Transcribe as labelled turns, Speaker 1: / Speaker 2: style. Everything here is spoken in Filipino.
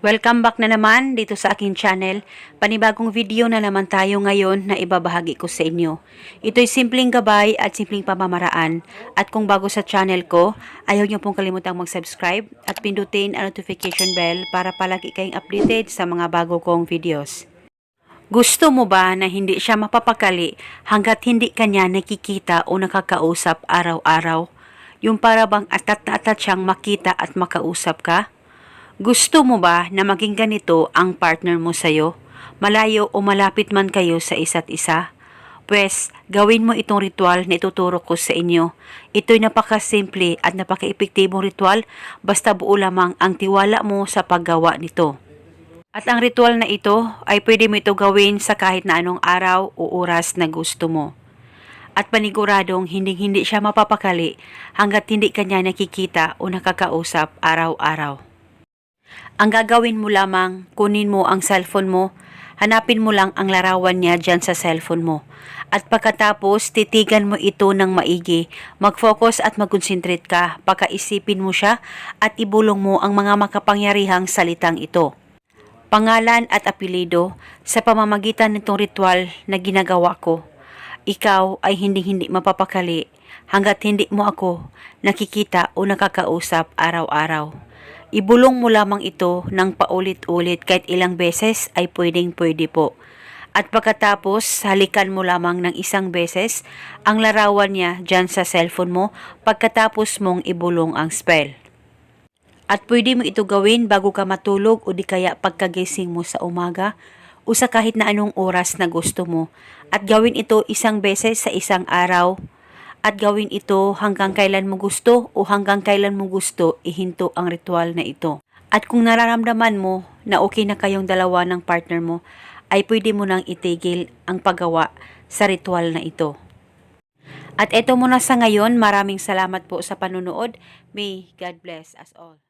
Speaker 1: Welcome back na naman dito sa aking channel. Panibagong video na naman tayo ngayon na ibabahagi ko sa inyo. Ito'y simpleng gabay at simpleng pamamaraan. At kung bago sa channel ko, ayaw niyo pong kalimutang mag-subscribe at pindutin ang notification bell para palagi kayong updated sa mga bago kong videos. Gusto mo ba na hindi siya mapapakali hanggat hindi kanya nakikita o nakakausap araw-araw? Yung para bang atat na atat siyang makita at makausap ka? Gusto mo ba na maging ganito ang partner mo sa'yo? Malayo o malapit man kayo sa isa't isa? Pwes, gawin mo itong ritual na ituturo ko sa inyo. Ito'y napakasimple at napaka-epektibong ritual basta buo lamang ang tiwala mo sa paggawa nito. At ang ritual na ito ay pwede mo ito gawin sa kahit na anong araw o oras na gusto mo. At paniguradong hindi-hindi siya mapapakali hanggat hindi kanya nakikita o nakakausap araw-araw. Ang gagawin mo lamang, kunin mo ang cellphone mo, hanapin mo lang ang larawan niya dyan sa cellphone mo. At pagkatapos, titigan mo ito ng maigi. Mag-focus at mag-concentrate ka, pakaisipin mo siya at ibulong mo ang mga makapangyarihang salitang ito. Pangalan at apelido sa pamamagitan nitong ritual na ginagawa ko. Ikaw ay hindi-hindi mapapakali hanggat hindi mo ako nakikita o nakakausap araw-araw. Ibulong mo lamang ito ng paulit-ulit kahit ilang beses ay pwedeng pwede po. At pagkatapos, halikan mo lamang ng isang beses ang larawan niya dyan sa cellphone mo pagkatapos mong ibulong ang spell. At pwede mo ito gawin bago ka matulog o di kaya pagkagising mo sa umaga o sa kahit na anong oras na gusto mo. At gawin ito isang beses sa isang araw at gawin ito hanggang kailan mo gusto o hanggang kailan mo gusto ihinto ang ritual na ito. At kung nararamdaman mo na okay na kayong dalawa ng partner mo, ay pwede mo nang itigil ang paggawa sa ritual na ito. At eto muna sa ngayon, maraming salamat po sa panunood. May God bless us all.